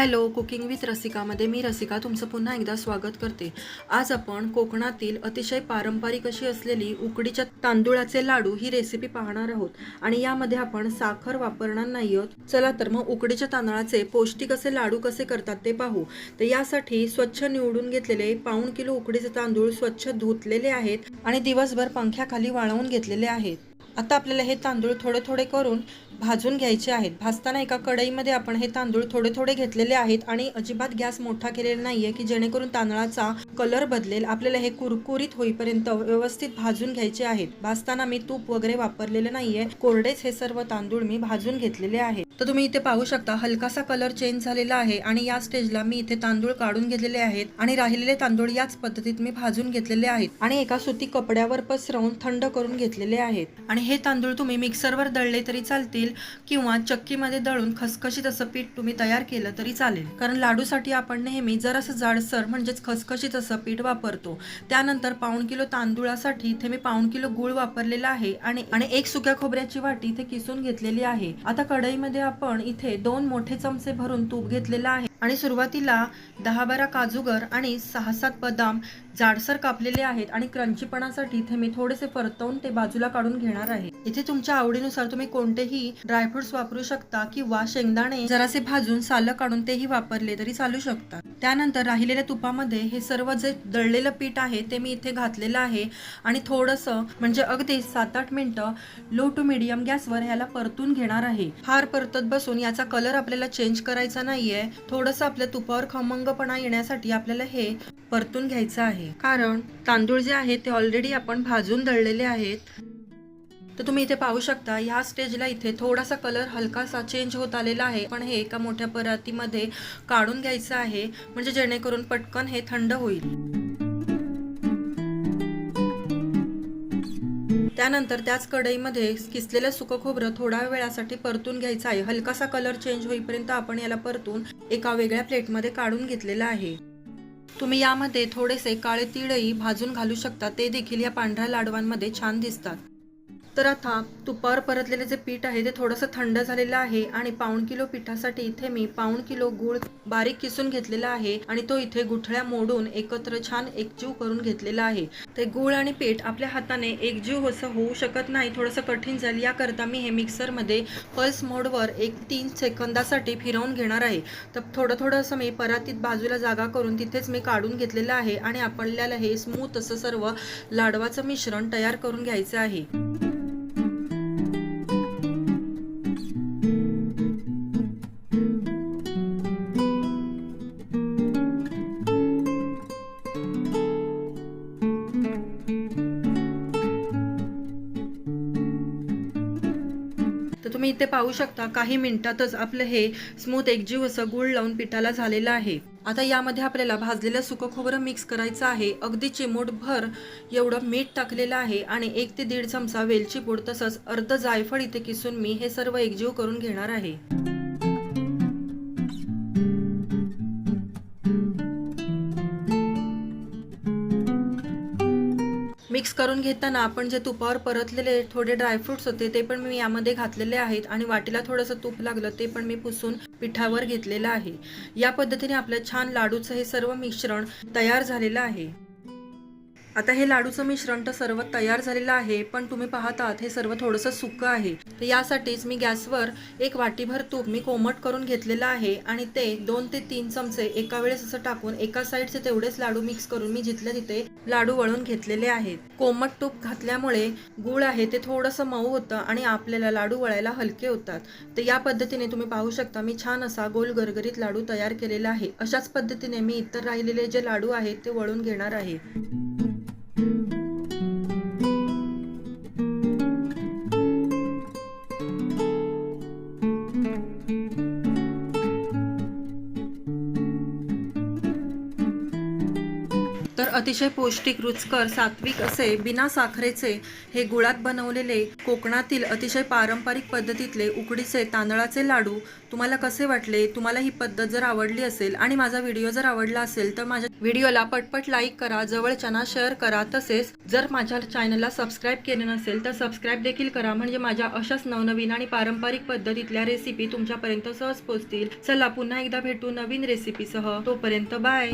Hello cooking with रसिकामध्ये मी रसिका तुमचं पुन्हा एकदा स्वागत करते. आज आपण कोकणातील अतिशय पारंपरिक अशी असलेली उकडीच्या तांदूळाचे लाडू ही रेसिपी पाहणार आहोत. आणि यामध्ये आपण साखर वापरणार नाही आहोत. चला तर मग उकडीच्या तांदळाचे पौष्टिक असे लाडू कसे करतात ते पाहू. तर यासाठी स्वच्छ निवडून घेतलेले पाऊण किलो उकडीचे तांदूळ स्वच्छ धुतलेले आहेत आणि दिवसभर पंख्याखाली वाळवून घेतलेले आहेत. आता आपल्याला हे तांदूळ थोडे थोडे करून भाजून घ्यायचे आहेत. भाजताना एका कढईमध्ये आपण हे तांदूळ थोडे थोडे घेतलेले आहेत आणि अजिबात गॅस मोठा केलेला नाहीये की जेणेकरून तांदळाचा कलर बदलेल. आपल्याला हे कुरकुरीत होईपर्यंत व्यवस्थित भाजून घ्यायचे आहेत. भाजताना मी तूप वगैरे वापरलेले नाहीये. कोरडेच हे सर्व तांदूळ मी भाजून घेतलेले आहेत. तर तुम्ही इथे पाहू शकता हलकासा कलर चेंज झालेला आहे आणि या स्टेजला मी इथे तांदूळ काढून घेतलेले आहेत आणि राहिलेले तांदूळ याच पद्धतीत मी भाजून घेतलेले आहेत आणि एका सुती कपड्यावर पसरवून थंड करून घेतलेले आहेत. आणि हे तांदूळ तुम्ही मिक्सरवर दळले तरी चालतील. किंवा चक्कीमध्ये दळून खसखशीत असं पीठ तुम्ही तयार केलं तरी चालेल. कारण लाडूसाठी आपण नेहमी जरासं जाडसर म्हणजेच खसखशीत असं पीठ वापरतो. त्यानंतर पाऊण किलो तांदूळासाठी इथे मी पाऊण किलो गुळ वापरलेला आहे आणि आणि एक सुक्या खोबऱ्याची वाटी इथे किसून घेतलेली आहे. आता कढईमध्ये आपण इथे दोन मोठे चमचे भरून तूप घेतलेलं आहे. आणि सुरुवातीला दहा बारा काजूगर आणि सहा सात बदाम जाडसर कापलेले आहेत आणि क्रंचीपणासाठी इथे मी थोडेसे परतवून ते बाजूला काढून घेणार आहे. इथे तुमच्या आवडीनुसार तुम्ही कोणतेही ड्रायफ्रुट्स वापरू शकता किंवा शेंगदाणे जरासे भाजून सालं काढून तेही वापरले तरी चालू शकतात. त्यानंतर राहिलेल्या तुपामध्ये हे सर्व जे दळलेलं पीठ आहे ते मी इथे घातलेलं आहे आणि थोडंसं म्हणजे अगदी सात आठ मिनटं लो टू मिडियम गॅसवर ह्याला परतून घेणार आहे. फार परतत बसून याचा कलर आपल्याला चेंज करायचा नाहीये. थोडंसं आपल्या तुपावर खमंगपणा येण्यासाठी आपल्याला हे परतून घ्यायचं आहे. कारण तांदूळ जे आहे ते ऑलरेडी आपण भाजून दळलेले आहेत. तर तुम्ही इथे पाहू शकता ह्या स्टेजला इथे थोडासा कलर हलकासा चेंज होत आलेला आहे. पण हे एका मोठ्या परातीमध्ये काढून घ्यायचं आहे. म्हणजे जेणेकरून पटकन हे थंड होईल. त्यानंतर त्याच कढईमध्ये किसलेलं सुकं खोबरं थोड्या वेळासाठी परतून घ्यायचं आहे. हलकासा कलर चेंज होईपर्यंत आपण याला परतून एका वेगळ्या प्लेटमध्ये काढून घेतलेलं आहे. तुम्ही यामध्ये थोडेसे काळे तिळही भाजून घालू शकता. ते देखील या पांढऱ्या लाडवांमध्ये छान दिसतात. तर आता तुपावर परतलेले जे पीठ आहे ते थोडंसं थंड झालेलं आहे आणि पाऊण किलो पिठासाठी इथे मी पाऊण किलो गूळ बारीक किसून घेतलेला आहे आणि तो इथे गुठळ्या मोडून एकत्र छान एकजीव करून घेतलेला आहे. ते गूळ आणि पीठ आपल्या हाताने एकजीव असं होऊ शकत नाही थोडंसं कठीण जाईल याकरता मी हे मिक्सरमध्ये पल्स मोडवर एक तीन सेकंदासाठी फिरवून घेणार आहे. तर थोडं थोडं असं मी परातीत बाजूला जागा करून तिथेच मी काढून घेतलेलं आहे आणि आपल्याला हे स्मूथ असं सर्व लाडवाचं मिश्रण तयार करून घ्यायचं आहे. तुम्ही इथे पाहू शकता काही मिनिटातच आपलं हे स्मूथ एकजीव असं गुळ लावून पिठाला झालेलं आहे. आता यामध्ये आपल्याला भाजलेलं सुकं खोबरं मिक्स करायचं आहे. अगदी चिमूटभर एवढं मीठ टाकलेलं आहे आणि एक ते दीड चमचा वेलची पूड तसंच अर्ध जायफळ इथे किसून मी हे सर्व एकजीव करून घेणार आहे. मिक्स करून घेताना आपण जे तुपावर परतलेले थोडे ड्रायफ्रुट्स होते ते पण मी यामध्ये घातलेले आहेत आणि वाटीला थोडंसं तूप लागलं ते पण मी पुसून पिठावर घेतलेलं आहे. या पद्धतीने आपलं छान लाडूचं हे सर्व मिश्रण तयार झालेलं आहे. आता हे लाडूचं मिश्रण तर सर्व तयार झालेलं आहे पण तुम्ही पाहतात हे सर्व थोडंसं सुकं आहे. तर यासाठीच मी गॅसवर एक वाटीभर तूप मी कोमट करून घेतलेलं आहे आणि ते दोन ते तीन चमचे एका वेळेस असं टाकून एका साईडचे तेवढेच लाडू मिक्स करून मी जिथल्या तिथे लाडू वळून घेतलेले आहेत. कोमट तूप घातल्यामुळे गुळ आहे ते थोडंसं मऊ होतं आणि आपल्याला लाडू वळायला हलके होतात. तर या पद्धतीने तुम्ही पाहू शकता मी छान असा गोल गरगरीत लाडू तयार केलेला आहे. अशाच पद्धतीने मी इतर राहिलेले जे लाडू आहेत ते वळून घेणार आहे. अतिशय पौष्टिक रुचकर सात्विक असे बिना साखरेचे हे गुळात बनवलेले कोकणातील अतिशय पारंपरिक पद्धतीतले उकडीचे तांदळाचे लाडू तुम्हाला कसे वाटले? तुम्हाला ही पद्धत जर आवडली असेल आणि माझा व्हिडिओ जर आवडला असेल तर माझ्या व्हिडिओला पटपट लाईक करा जवळच्यांना शेअर करा. तसेच जर माझ्या चॅनलला सबस्क्राईब केले नसेल तर सबस्क्राईब देखील करा. म्हणजे माझ्या अशाच नवनवीन आणि पारंपरिक पद्धतीतल्या रेसिपी तुमच्यापर्यंत सहज पोहोचतील. चला पुन्हा एकदा भेटू नवीन रेसिपीसह. तोपर्यंत बाय!